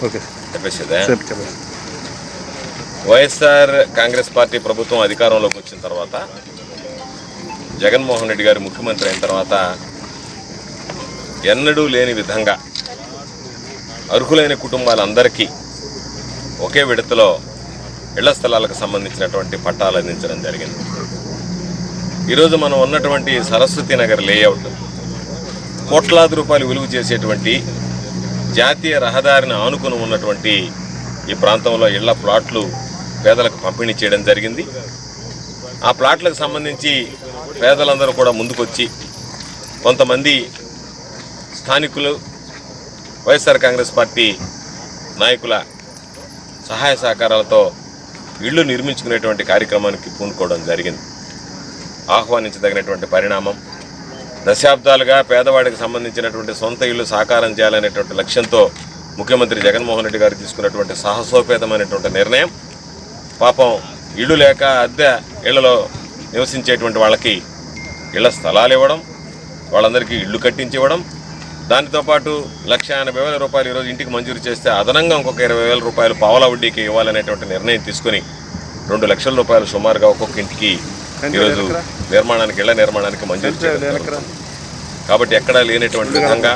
చెప్పేసేదా YSR Congress party ప్రభుత్వం అధికారంలోకి వచ్చిన తర్వాత జగన్మోహన్ రెడ్డి గారు ముఖ్యమంత్రి అయిన తర్వాత ఎన్నడూ లేని విధంగా అర్హులైన కుటుంబాలందరికీ ఒకే విడతలో ఇళ్ళ స్థలాలకు సంబంధించినటువంటి పట్టాలు అందించడం జరిగింది. ఈరోజు మనం ఉన్నటువంటి సరస్వతి నగర్ లేఅవుట్ కోట్లాది రూపాయలు విలువ చేసేటువంటి జాతీయ రహదారిని ఆనుకుని ఉన్నటువంటి ఈ ప్రాంతంలో ఇళ్ళ ప్లాట్లు పేదలకు పంపిణీ చేయడం జరిగింది. ఆ ప్లాట్లకు సంబంధించి పేదలందరూ కూడా ముందుకొచ్చి కొంతమంది స్థానికులు వైఎస్ఆర్ కాంగ్రెస్ పార్టీ నాయకుల సహాయ సహకారాలతో ఇళ్ళు నిర్మించుకునేటువంటి కార్యక్రమానికి పూనుకోవడం జరిగింది. ఆహ్వానించదగినటువంటి పరిణామం. దశాబ్దాలుగా పేదవాడికి సంబంధించినటువంటి సొంత ఇల్లు సాకారం చేయాలనేటువంటి లక్ష్యంతో ముఖ్యమంత్రి జగన్మోహన్ రెడ్డి గారు తీసుకున్నటువంటి సాహసోపేతమైనటువంటి నిర్ణయం. పాపం ఇళ్ళు లేక అద్దె ఇళ్ళలో నివసించేటువంటి వాళ్ళకి ఇళ్ళ స్థలాలు ఇవ్వడం వాళ్ళందరికీ ఇళ్ళు కట్టించి ఇవ్వడం. దానితో పాటు లక్ష ఎనభై వేల రూపాయలు ఈరోజు ఇంటికి మంజూరు చేస్తే అదనంగా ఇంకొక ఇరవై వేల రూపాయలు పావలా వడ్డీకి ఇవ్వాలనేటువంటి నిర్ణయం తీసుకుని రెండు లక్షల రూపాయలు సుమారుగా ఒక్కొక్క ఇంటికి ఈరోజు నిర్మాణానికి ఇళ్ళ నిర్మాణానికి మంజూరు చేయడం. కాబట్టి ఎక్కడా లేనటువంటి విధంగా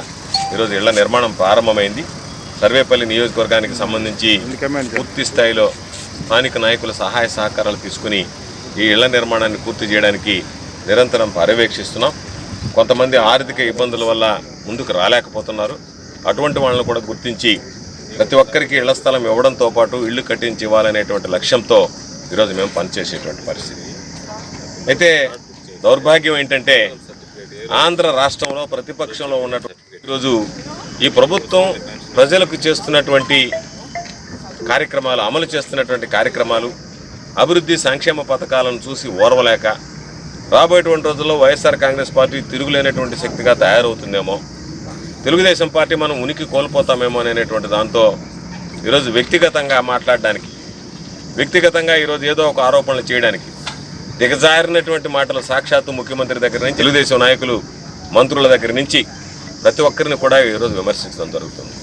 ఈరోజు ఇళ్ళ నిర్మాణం ప్రారంభమైంది. సర్వేపల్లి నియోజకవర్గానికి సంబంధించి పూర్తి స్థాయిలో స్థానిక నాయకుల సహాయ సహకారాలు తీసుకుని ఈ ఇళ్ళ నిర్మాణాన్ని పూర్తి చేయడానికి నిరంతరం పర్యవేక్షిస్తున్నాం. కొంతమంది ఆర్థిక ఇబ్బందుల వల్ల ముందుకు రాలేకపోతున్నారు. అటువంటి వాళ్ళని కూడా గుర్తించి ప్రతి ఒక్కరికి ఇళ్ళ స్థలం ఇవ్వడంతో పాటు ఇల్లు కట్టించి ఇవ్వాలనేటువంటి లక్ష్యంతో ఈరోజు మేము పనిచేసేటువంటి పరిస్థితి. అయితే దౌర్భాగ్యం ఏంటంటే ఆంధ్ర రాష్ట్రంలో ప్రతిపక్షంలో ఉన్నటువంటి ఈరోజు ఈ ప్రభుత్వం ప్రజలకు చేస్తున్నటువంటి కార్యక్రమాలు అమలు చేస్తున్నటువంటి కార్యక్రమాలు అభివృద్ధి సంక్షేమ పథకాలను చూసి ఓర్వలేక రాబోయేటువంటి రోజుల్లో వైఎస్ఆర్ కాంగ్రెస్ పార్టీ తిరుగులేనటువంటి శక్తిగా తయారవుతుందేమో తెలుగుదేశం పార్టీ మనం ఉనికి కోల్పోతామేమో అనేటువంటి దాంతో ఈరోజు వ్యక్తిగతంగా మాట్లాడడానికి వ్యక్తిగతంగా ఈరోజు ఏదో ఒక ఆరోపణలు చేయడానికి దిగజారినటువంటి మాటలు సాక్షాత్తు ముఖ్యమంత్రి దగ్గర నుంచి తెలుగుదేశం నాయకులు మంత్రుల దగ్గర నుంచి ప్రతి ఒక్కరిని కూడా ఈరోజు విమర్శించడం జరుగుతుంది.